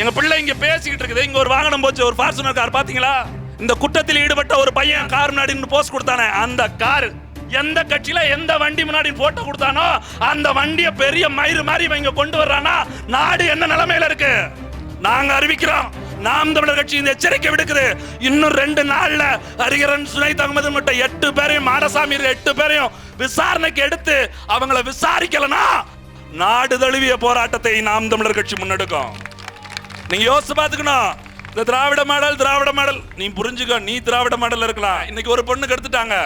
எங்க பிள்ளை இங்க பேசிக்கிட்டு இருக்குது. இங்க ஒரு வாகனம் போச்சு. ஒரு ஃபார்ச்சுனர் கார் பாத்தீங்களா? இந்த குற்றத்தில் ஈடுபட்ட ஒரு பையன் கார் முன்னாடி போஸ்ட் கொடுத்தானே. அந்த கார் எந்த கட்சியில எந்த வண்டி முன்னாடி போட்டோ கொடுத்தானோ அந்த வண்டியை பெரிய மயிறு மாதிரி இவன் கொண்டு வர்றானா நாடு என்ன நிலைமையில இருக்கு? நாங்க அறிவிக்கிறோம். நாம் தமிழர் கட்சி இந்த எச்சரிக்கை விடுக்குது. இன்னும் ரெண்டு நாள்ல ஹரிகரன் சுனைத் அகமது மட்டும் எட்டு பேரையும் மாடசாமி எட்டு பேரையும் விசாரணைக்கு எடுத்து அவங்கள விசாரிக்கலனா நாடு தழுவிய போராட்டத்தை நாம் தமிழர் கட்சி முன்னெடுக்கும். நீங்க யோசிச்சு பாத்துக்கணும் இந்த திராவிட மாடல் திராவிட மாடல். நீ புரிஞ்சுக்க நீ திராவிட மாடல் இருக்கலாம். இன்னைக்கு ஒரு பொண்ணு கெடுத்துட்டாங்க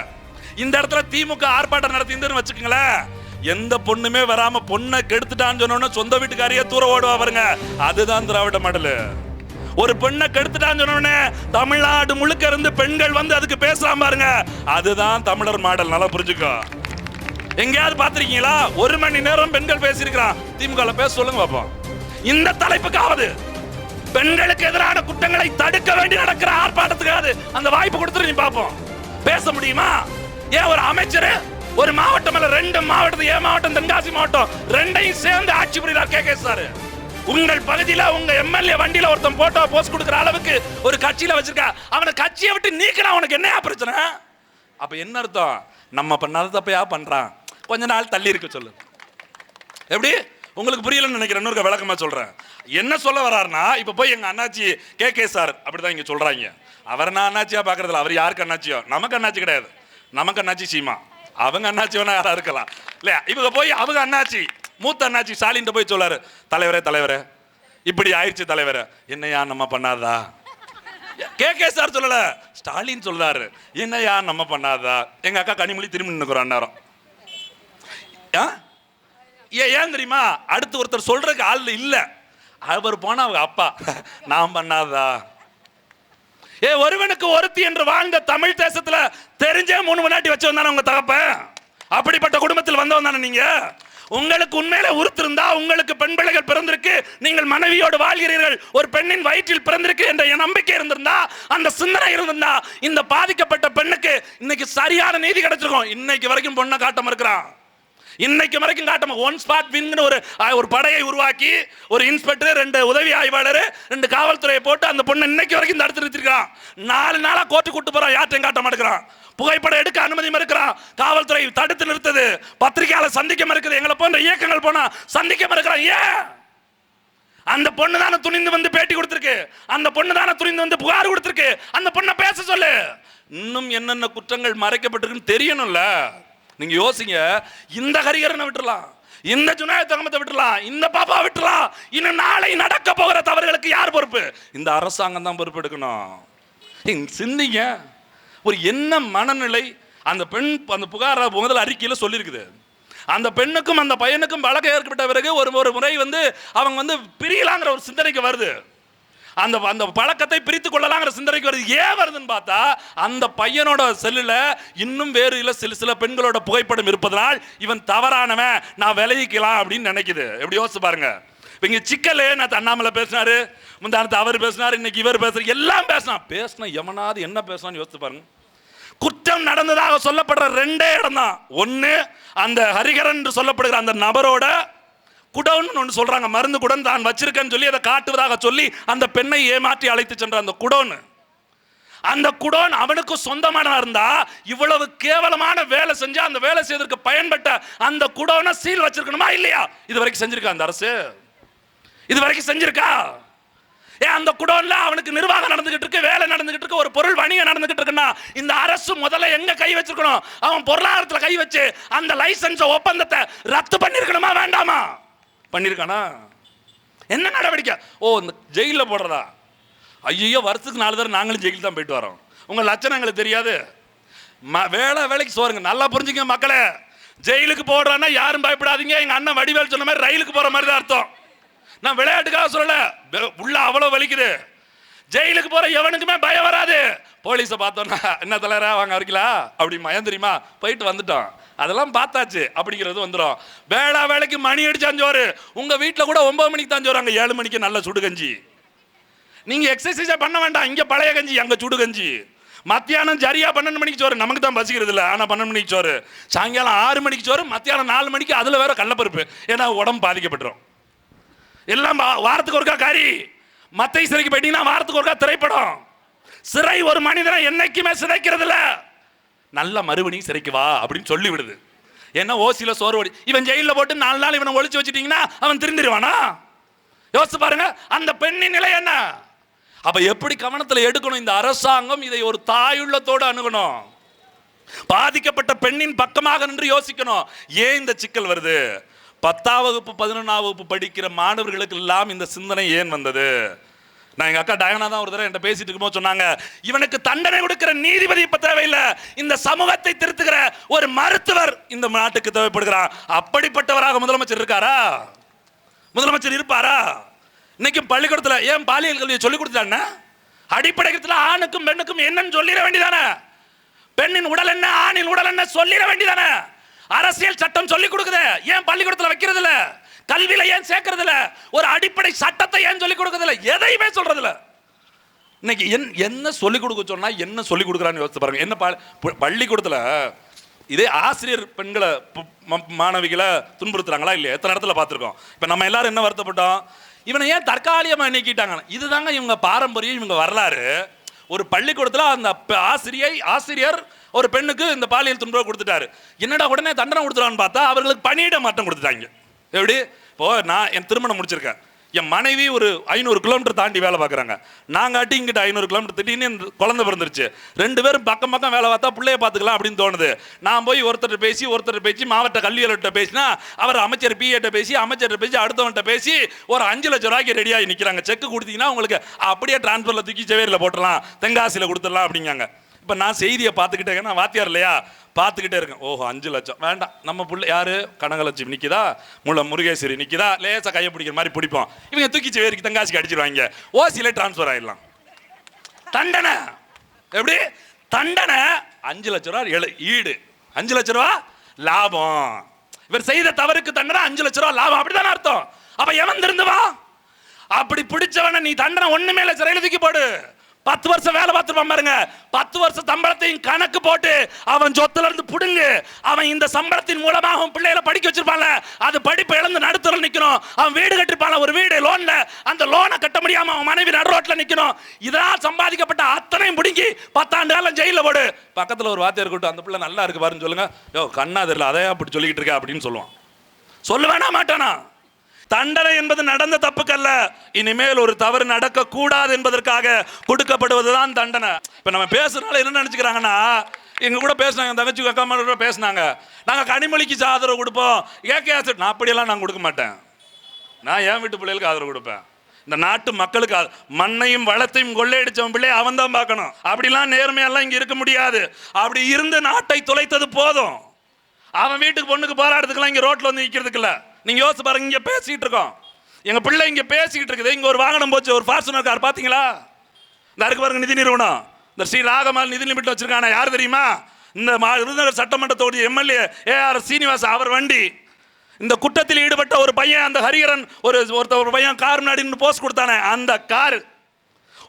இந்த இடத்துல திமுக ஆர்ப்பாட்டம் நடத்திருந்துன்னு வச்சுக்கோங்களேன். எந்த பொண்ணுமே வராம பொண்ணை கெடுத்துட்டான்னு சொன்னோன்னு சொந்த வீட்டுக்காரியே தூர ஓடுவா பாருங்க. அதுதான் திராவிட மாடல். ஒரு பெண்ணை கெடுத்துட்டான்னு சொன்னோடனே தமிழ்நாடு முழுக்க இருந்து பெண்கள் வந்து அதுக்கு பேசலாம் பாருங்க. அதுதான் தமிழர் மாடல். நல்லா புரிஞ்சுக்கோ. எங்கேயாவது பார்த்துருக்கீங்களா? ஒரு மணி நேரம் பெண்கள் பேசியிருக்கிறான். திமுக பேச சொல்லுங்க பாப்போம். இந்த தலைப்புக்காவது. பெண்களுக்கு எதிரான குற்றங்களை தடுக்க வேண்டி நடக்கிற ஆர்ப்பாட்டத்துக்காது அந்த வாய்ப்பு கொடுத்துரு நீ பாப்போம். பேச முடியுமா? ஏன் ஒரு அமைச்சர் ஒரு மாவட்டம் அல்ல ரெண்டு மாவட்டம் ஏன் மாவட்டம் தென்காசி மாவட்டம் ரெண்டையும் சேர்ந்து ஆட்சி புரிகிறார் கே. கே. சார். உங்கள் பகுதியில உங்க எம்எல்ஏ வண்டியில ஒருத்தன் போட்டோ போஸ்ட் கொடுக்குற அளவுக்கு ஒரு கட்சியில வச்சிருக்கா அவனை கட்சியை விட்டு நீக்கலாம் உனக்கு என்னையா பிரச்சனை? அப்ப என்ன அர்த்தம்? நம்ம பண்ணாத தப்பையா பண்றான்? கொஞ்ச நாள் தள்ளி இருக்க சொல்லு. எப்படி? உங்களுக்கு புரியலன்னு நினைக்கிறேன் இன்னொரு விளக்கமா சொல்றேன். என்ன சொல்ல வர்றாருன்னா இப்போ போய் எங்க அண்ணாச்சி கே கே சார் அப்படிதான் இங்கே சொல்றாங்க. அவர் நான் அண்ணாச்சியா பார்க்குறதில்ல அவர் யாருக்கு அண்ணாச்சியோ? நமக்கு அண்ணாச்சி கிடையாது. நமக்கு அண்ணாச்சி சீமா. அவங்க அண்ணாச்சி வேணா யாரா இருக்கலாம். இல்லையா? இவங்க போய் அவங்க அண்ணாச்சி மூத்த அண்ணாச்சி ஸ்டாலின் போய் சொல்லாரு. தலைவரே தலைவரே இப்படி ஆயிடுச்சு தலைவரே. என்னையா நம்ம பண்ணாதா? கே கே சார் சொல்லல. ஸ்டாலின் சொல்றாரு. என்னையா நம்ம பண்ணாதா? எங்க அக்கா கனிமொழி திரும்பி நின்னுக்குறோம் அந்நேரம் ஆ? ஏன் ஏன் தெரியுமா? அடுத்து ஒருத்தர் சொல்றதுக்கு ஆள் இல்லை. அவர் போனா அவங்க அப்பா. நான் பண்ணாதா? ஏ ஒருவனுக்கு ஒருத்தி என்று வாழ்ந்த தமிழ் தேசத்துல தெரிஞ்சே மூணு விளையாட்டி வச்சு வந்தானே உங்க தகப்ப? அப்படிப்பட்ட குடும்பத்தில் வந்தவன் தானே நீங்க? உங்களுக்கு உண்மையில உறுத்திருந்தா உங்களுக்கு பெண் பிள்ளைகள் பிறந்திருக்கு நீங்கள் மனைவியோடு வாழ்கிறீர்கள் ஒரு பெண்ணின் வயிற்றில் பிறந்திருக்கு என்ற என் நம்பிக்கை இருந்திருந்தா அந்த சிந்தனை இருந்திருந்தா இந்த பாதிக்கப்பட்ட பெண்ணுக்கு இன்னைக்கு சரியான நீதி கிடைச்சிருக்கும். இன்னைக்கு வரைக்கும் பொண்ணை காட்டம் இருக்கிறான் இன்னைக்கு வரைக்கும் காட்டமா? ஒன் ஸ்பாட் வின்னு ஒரு ஒரு படையை உருவாக்கி ஒரு இன்ஸ்பெக்டர் ரெண்டு உதவி ஆய்வாளர் ரெண்டு காவல்துறையை போட்டு அந்த பொண்ணை இன்னைக்கு வரைக்கும் தடுத்து நிறுத்திருக்கான் நாலு நாளா கோர்ட்டு கூட்டு போறான் யார்ட்டையும் காட்ட மாட்டேங்கிறான். புகைப்படம் எடுக்க அனுமதி மறுக்கிறான். காவல்துறை தடுத்து நிறுத்தது. பத்திரிகையாளர் சந்திக்க மறுக்குது. எங்களை போன்ற இயக்கங்கள் போனா சந்திக்க மறுக்கிறான். ஏன்? அந்த பொண்ணு தானே துணிந்து வந்து பேட்டி கொடுத்துருக்கு. அந்த பொண்ணு தானே துணிந்து வந்து புகார் கொடுத்துருக்கு. அந்த பொண்ணை பேச சொல்லு. இன்னும் என்னென்ன குற்றங்கள் மறைக்கப்பட்டிருக்குன்னு தெரியணும்ல. நீங்க யோசிங்க இந்த ஹரிகரனை விட்டுலாம் இந்த ஜுனாய தகமத்தை விட்டுலாம் இந்த பாப்பா விட்டுலாம் இன்னும் நாளை நடக்க போகிற தவறுகளுக்கு யார் பொறுப்பு? இந்த அரசாங்கம் தான் பொறுப்பு எடுக்கணும். சிந்திங்க. ஒரு என்ன மனநிலை அந்த பெண் அந்த புகார் முதல் அறிக்கையில் சொல்லியிருக்குது. அந்த பெண்ணுக்கும் அந்த பையனுக்கும் வழக்கு ஏற்பட்ட பிறகு ஒரு ஒரு முறை வந்து அவங்க வந்து பிரியலாங்கிற ஒரு சிந்தனைக்கு வருது. அந்த அந்த பழக்கத்தை பிரித்து கொள்ளலாங்கிற சிந்தனைக்கு வருது. ஏன் வருதுன்னு பார்த்தா அந்த பையனோட செல்லில் இன்னும் வேறு இல்லை சில சில பெண்களோட புகைப்படம் இருப்பதனால் இவன் தவறானவன் நான் விளைவிக்கலாம் அப்படின்னு நினைக்குது. எப்படி யோசிச்சு பாருங்க. இப்ப இங்க சிக்கலே நான் அண்ணாமலை பேசினாரு முந்தானத்து அவர் பேசினார் இன்னைக்கு இவர் பேசுறாரு எல்லாம் பேசினான். பேசினா எவனாவது என்ன பேசினான்னு யோசிச்சு பாருங்க. குற்றம் நடந்ததாக சொல்லப்படுற ரெண்டே இடம் தான் ஒன்று அந்த ஹரிகரன் என்று சொல்லப்படுகிற அந்த நபரோட குடோன் ஒன்று சொல்கிறாங்க மருந்து குடன் தான் வச்சிருக்கேன்னு சொல்லி அதை காட்டுவதாக சொல்லி அந்த பெண்ணை ஏமாற்றி அழைத்து சென்ற அந்த குடோன். அந்த குடோன் அவனுக்கு சொந்தமான இருந்தா இவ்வளவு கேவலமான வேலை செஞ்சா அந்த வேலை செய்வதற்கு பயன்பட்ட அந்த குடோனை சீல் வச்சிருக்கணுமா இல்லையா? இது வரைக்கும் செஞ்சிருக்கா அந்த அரசு? இது வரைக்கும் செஞ்சிருக்கா? ஏன் அந்த குடோன்ல அவனுக்கு நிர்வாகம் நடந்துகிட்டு இருக்கு வேலை நடந்துகிட்டு இருக்கு ஒரு பொருள் வணிகம் நடந்துகிட்டு இருக்குன்னா இந்த அரசு முதல்ல எங்க கை வச்சிருக்கணும்? அவன் பொருளாதாரத்துல கை வச்சு அந்த லைசன்ஸ் ஒப்பந்தத்தை ரத்து பண்ணிருக்கணுமா வேண்டாமா? பண்ணியிருக்கானா என்ன நடவடிக்கை? ஓ இந்த ஜெயிலில் போடுறதா? ஐயோ வருஷத்துக்கு நாலு தடவை நாங்களும் ஜெயிலுக்கு தான் போயிட்டு வரோம். உங்கள் லட்சணம் எங்களுக்கு தெரியாது. ம வேலை வேலைக்கு சோறுங்க. நல்லா புரிஞ்சுங்க மக்களே. ஜெயிலுக்கு போடுறான்னா யாரும் பயப்படாதீங்க. எங்கள் அண்ணன் வடிவேல் சொன்ன மாதிரி ரயிலுக்கு போகிற மாதிரி தான் அர்த்தம். நான் விளையாட்டுக்காக சொல்லல. உள்ள அவ்வளோ வலிக்குது. ஜெயிலுக்கு போகிற எவனுக்குமே பயம் வராது. போலீஸை பார்த்தோன்னா என்ன தலைவரா வாங்க இருக்கீங்களா அப்படி மயம் தெரியுமா போயிட்டு வந்துட்டான் அதெல்லாம் பார்த்தாச்சு. அப்படிங்கிறது வந்துடும் வேளா வேலைக்கு மணி அடிச்சான் சோறு. உங்க வீட்டில் கூட ஒன்பது மணிக்கு தான் சோறு அங்கே ஏழு மணிக்கு நல்ல சுடுகஞ்சி நீங்க எக்ஸசைஸாக பண்ண வேண்டாம். இங்க பழைய கஞ்சி அங்க சுடு கஞ்சி. மத்தியானம் சரியா பன்னெண்டு மணிக்கு சோறு. நமக்கு தான் பசிக்கிறது இல்லை. ஆனால் பன்னெண்டு மணிக்கு சோறு. சாயங்காலம் ஆறு மணிக்கு சோறு. மத்தியானம் நாலு மணிக்கு அதில் வேற கடலப்பருப்பு. ஏன்னா உடம்பு பாதிக்கப்பட்டுரும். எல்லாம் வாரத்துக்கு ஒருக்கா கறி. மத்திய சிறைக்கு போயிட்டீங்கன்னா வாரத்துக்கு ஒருக்கா திரைப்படம். சிறை ஒரு மனிதனை என்னைக்குமே சிதைக்கிறது இல்லை. நல்ல மறுபடியும் சிறைக்கு வா அப்படின்னு சொல்லி விடுது என்ன ஓசியில் சோறு ஓடி இவன் ஜெயிலில் போட்டு நாலு நாள் இவனை ஒழிச்சு வச்சுட்டிங்கன்னா அவன் திருந்திருவானா? யோசிச்சு பாருங்க அந்த பெண்ணின் நிலை என்ன? அப்போ எப்படி கவனத்தில் எடுக்கணும் இந்த அரசாங்கம் இதை ஒரு தாயுள்ளத்தோடு அணுகணும்? பாதிக்கப்பட்ட பெண்ணின் பக்கமாக நின்று யோசிக்கணும். ஏன் இந்த சிக்கல் வருது? பத்தாம் வகுப்பு பதினொன்றாம் வகுப்பு படிக்கிற மாணவர்களுக்கு எல்லாம் இந்த சிந்தனை ஏன் வந்தது? நான் எங்க அக்கா டயனா தான் ஒரு தடவை என்கிட்ட பேசிட்டு இருக்கும்போது சொன்னாங்க இவனுக்கு தண்டனை கொடுக்கிற நீதிபதி இப்ப தேவையில்லை. இந்த சமூகத்தை திருத்துகிற ஒரு மருத்துவர் இந்த நாட்டுக்கு தேவைப்படுகிறார் அப்படிப்பட்டவராக முதலமைச்சர் இருக்காரா? முதலமைச்சர் இருப்பாரா? இன்னைக்கு பள்ளிக்கூடத்தில் ஏன் பாலியல் கல்வியை சொல்லிக் கொடுத்தாண்ணா அடிப்படையத்தில் ஆணுக்கும் பெண்ணுக்கும் என்னன்னு சொல்லிட வேண்டியதானே. பெண்ணின் உடல் என்ன ஆணின் உடல் என்ன சொல்லிட வேண்டியதானே. அரசியல் சட்டம் சொல்லிக் கொடுக்குது. ஏன் பள்ளிக்கூடத்தில் வைக்கிறது இல்லை கல்வியில ஏன் சேர்க்கறது இல்ல ஒரு அடிப்படை சட்டத்தை ஏன் சொல்லி கொடுக்கறது இல்ல எதையுமே சொல்றது இல்ல இன்னைக்கு என் என்ன சொல்லி கொடுக்க சொன்னா என்ன சொல்லி கொடுக்குறான்னு யோசிச்சு பாருங்க. என்ன ப- பள்ளிக்கூடத்துல இதே ஆசிரியர் பெண்களை மாணவிகளை துன்புறுத்துறாங்களா இல்லையா? எத்தனை இடத்துல பார்த்துருக்கோம். இப்போ நம்ம எல்லாரும் என்ன வருத்தப்பட்டோம்? இவனை ஏன் தற்காலிகமாக நீக்கிட்டாங்க இதுதாங்க இவங்க பாரம்பரியம் இவங்க வரலாறு. ஒரு பள்ளிக்கூடத்தில் அந்த ஆசிரியை ஆசிரியர் ஒரு பெண்ணுக்கு இந்த பாலியல் துன்புறவு கொடுத்துட்டாரு. என்னடா உடனே தண்டனை கொடுத்துட்டான்னு பார்த்தா அவர்களுக்கு பணியிட மாற்றம் கொடுத்துட்டாங்க. எப்படி? இப்போ நான் என் திருமணம் முடிச்சிருக்கேன். என் மனைவி ஒரு ஐநூறு கிலோமீட்டர் தாண்டி வேலை பார்க்குறாங்க. நாங்கள் அட்டி இங்கிட்ட ஐநூறு கிலோமீட்டர் திட்டின்னு குழந்தை பிறந்துருச்சு. ரெண்டு பேரும் பக்கம் பக்கம் வேலை பார்த்தா பிள்ளைய பார்த்துக்கலாம் அப்படின்னு தோணுது. நான் போய் ஒருத்தர் பேசி ஒருத்தர் பேசி மாவட்ட கல்வியாளர்கிட்ட பேசினா அவர் அமைச்சர் பிஏட்ட பேசி அமைச்சர்கிட்ட பேசி அடுத்தவன்கிட்ட பேசி ஒரு அஞ்சு லட்சம் ரூபாய்க்கு ரெடியாகி நிற்கிறாங்க செக் கொடுத்தீங்கன்னா உங்களுக்கு அப்படியே டிரான்ஸ்ஃபரில் தூக்கி செவேரியில் போட்டுடலாம். தென்காசியில் கொடுத்துடலாம் அப்படிங்காங்க. இப்போ நான் செய்தியை பார்த்துக்கிட்டே நான் வாத்தியார் இல்லையா? பார்த்துக்கிட்டே இருக்கேன். ஓஹோ அஞ்சு லட்சம். வேண்டாம். நம்ம பிள்ளை யாரு? கனகலட்சுமி. நிற்கிதா முள்ள முருகேஸ்வரி நிற்கிதா லேசாக கையை பிடிக்கிற மாதிரி பிடிப்போம். இவங்க தூக்கி வேறு தங்காசிக்கு அடிச்சிருவாங்க ஓசியில் டிரான்ஸ்ஃபர் ஆயிடலாம். தண்டனை. எப்படி? தண்டனை. அஞ்சு லட்ச ரூபா ஈடு. அஞ்சு லட்ச ரூபா லாபம். இவர் செய்த தவறுக்கு தண்டனை அஞ்சு லட்ச ரூபா லாபம். அப்படிதானே அர்த்தம். அப்ப எவன் திருந்துவா அப்படி பிடிச்சவன நீ தண்டனை ஒண்ணுமே இல்ல சிறையில தூக்கி போடு. பத்து வருஷம் வேலை பார்த்துருப்பான் பாருங்க. பத்து வருஷம் சம்பளத்தையும் கணக்கு போட்டு அவன் சொத்துல இருந்து புடுங்கு அவன் இந்த சம்பளத்தின் மூலமாக அவன் பிள்ளைகளை படிக்க வச்சிருப்பான்ல. அது படிப்பு இழந்து நடுத்தர நிற்கணும் அவன் வீடு கட்டிருப்பான் ஒரு வீடு லோன்ல. அந்த லோனை கட்ட முடியாம அவன் மனைவி நடு ரோட்ல நிக்கணும். இதனால் சம்பாதிக்கப்பட்ட அத்தனையும் பிடுங்கி பத்தாண்டு காலம் ஜெயில போடு. பக்கத்துல ஒரு வார்த்தை இருக்கட்டும் அந்த பிள்ளை நல்லா இருக்கு பாருன்னு சொல்லுங்க. யோ கண்ணா தெரியல அதே அப்படி சொல்லிக்கிட்டு இருக்கா? அப்படின்னு சொல்லுவான். சொல்லுவேனா மாட்டானா? தண்டனை என்பது நடந்த தப்புக்கல்ல. இனிமேல் ஒரு தவறு நடக்க கூடாது என்பதற்காக கொடுக்கப்படுவதுதான் தண்டனை. இப்ப நம்ம பேசுறதுனால என்ன நினைச்சுக்கிறாங்கன்னா எங்க கூட பேசினாங்க தங்கச்சி அக்கா அம்மா கூட பேசினாங்க. நாங்க கனிமொழிக்கு ஆதரவு கொடுப்போம். ஏகே ஆசிட் நான் அப்படியெல்லாம் நான் கொடுக்க மாட்டேன். நான் என் வீட்டு பிள்ளைகளுக்கு ஆதரவு கொடுப்பேன். இந்த நாட்டு மக்களுக்கு மண்ணையும் வளத்தையும் கொள்ளையடிச்சவன் பிள்ளை அவன் தான் பார்க்கணும். அப்படிலாம் நேர்மையெல்லாம் இங்க இருக்க முடியாது. அப்படி இருந்து நாட்டை தொலைத்தது போதும். அவன் வீட்டுக்கு பொண்ணுக்கு போராடுறதுக்கெல்லாம் இங்கே ரோட்டில் வந்து நிற்கிறதுக்குல்ல நீங்கள் யோசிச்சு பாருங்க இங்கே பேசிட்டு இருக்கோம். எங்கள் பிள்ளை இங்கே பேசிக்கிட்டு இருக்குது. இங்கே ஒரு வாகனம் போச்சு ஒரு ஃபார்ச்சுனர் கார் பார்த்தீங்களா இந்த இருக்கு பாருங்க நிதி நிறுவனம். இந்த ஸ்ரீ ராகமால் நிதி லிமிட் வச்சிருக்கான யார் தெரியுமா? இந்த மா- விருதுநகர் சட்டமன்ற தொகுதி எம்எல்ஏ ஏஆர் சீனிவாஸ் அவர் வண்டி. இந்த குற்றத்தில் ஈடுபட்ட ஒரு பையன் அந்த ஹரிஹரன் ஒரு ஒருத்த ஒரு பையன் கார் முன்னாடி போஸ்ட் கொடுத்தானே அந்த கார்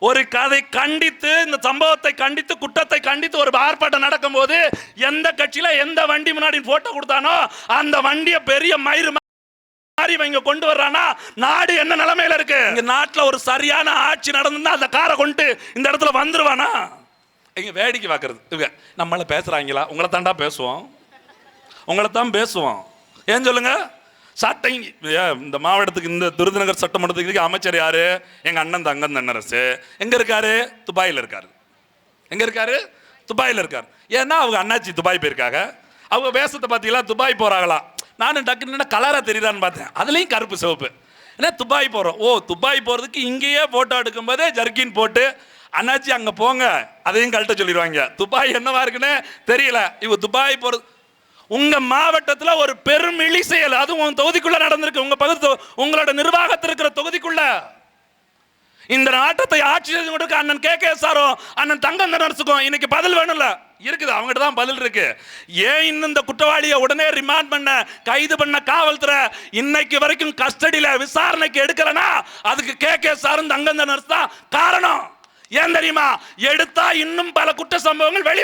ஒரு கதை கண்டித்து இந்த சம்பவத்தை கண்டித்து குற்றத்தை கண்டித்து ஒரு ஆர்ப்பாட்டம் நடக்கும்போது எந்த கட்சியில் எந்த வண்டி முன்னாடி ஃபோட்டோ கொடுத்தானோ அந்த வண்டியை பெரிய மயிறு மாதிரி இவன் கொண்டு வர்றானா? நாடு என்ன நிலைமையில இருக்கு? இங்க நாட்டுல ஒரு சரியான ஆட்சி நடந்ததுன்னா அந்த காரை கொண்டு இந்த இடத்துல வந்துருவானா? இங்க வேடிக்கை பார்க்கறது இவங்க நம்மள பேசுறாங்களா? உங்களை தாண்டா பேசுவோம். உங்களை தான் பேசுவோம். ஏன் சொல்லுங்க? சட்டம் இந்த மாவட்டத்துக்கு இந்த விருதுநகர் சட்டமன்றத்துக்கு அமைச்சர் யாரு? எங்க அண்ணன் தங்கன் தன்னரசு. எங்க இருக்காரு? துபாயில் இருக்காரு. எங்க இருக்காரு? துபாயில் இருக்காரு. ஏன்னா அவங்க அண்ணாச்சி துபாய் போயிருக்காங்க. அவங்க வேஷத்தை பார்த்தீங்களா? துபாய் போறாங்களா நானும் டக்குன்னு கலராக தெரியுதான்னு பார்த்தேன். அதுலேயும் கருப்பு சிவப்பு. ஏன்னா துபாய் போகிறோம் ஓ துபாய் போகிறதுக்கு இங்கேயே ஃபோட்டோ எடுக்கும்போதே ஜர்கின் போட்டு அண்ணாச்சி அங்கே போங்க. அதையும் கழட்ட சொல்லிடுவாங்க. துபாய் என்னவா இருக்குன்னு தெரியல. இவ துபாய் போகிறது உங்கள் மாவட்டத்தில் ஒரு பெரும் இழி செயல் அதுவும் உங்க தொகுதிக்குள்ளே நடந்திருக்கு. உங்கள் பகுதி உங்களோட நிர்வாகத்தில் இருக்கிற தொகுதிக்குள்ளே. இந்த நாட்டத்தை ஆட்சி செய்து கொடுக்க அண்ணன் கே. கே. சாரோ அண்ணன் தங்கம் நரசுக்கும் இன்னைக்கு பதில் வேணும்ல? இருக்குது அவங்ககிட்ட தான் பதில் இருக்கு. ஏன் இன்னும் இந்த குற்றவாளியை உடனே ரிமாண்ட் பண்ண கைது பண்ண காவல்துறை இன்னைக்கு வரைக்கும் கஸ்டடியில் விசாரணைக்கு எடுக்கலனா அதுக்கு கே. கே. சாரும் தங்கம் நர்ஸ் தான் காரணம். ஏன் தெரியுமா? எடுத்தா இன்னும் பல குற்ற சம்பவங்கள் வெளி